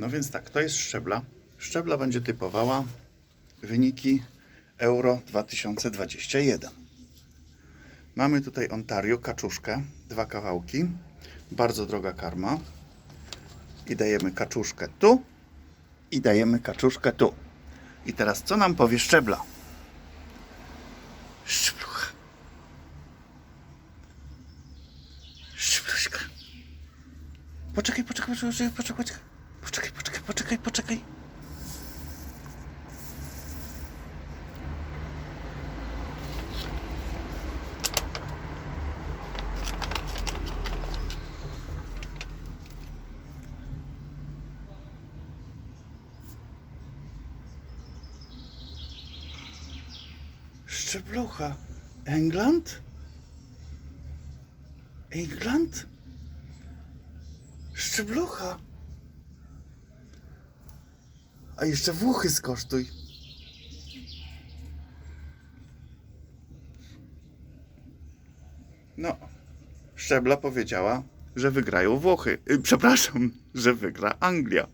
No więc tak, to jest szczebla. Szczebla będzie typowała wyniki Euro 2021. Mamy tutaj Ontario, kaczuszkę, dwa kawałki. Bardzo droga karma. I dajemy kaczuszkę tu. I dajemy kaczuszkę tu. I teraz co nam powie szczebla? Szczeblucha. Szczebluszka. Poczekaj, poczekaj, poczekaj, poczekaj, poczekaj. Poczekaj, poczekaj. Szczeblucha. England? England? Szczeblucha. A jeszcze Włochy skosztuj. No, Szczebla powiedziała, że wygrają Włochy. Y, Przepraszam, że wygra Anglia.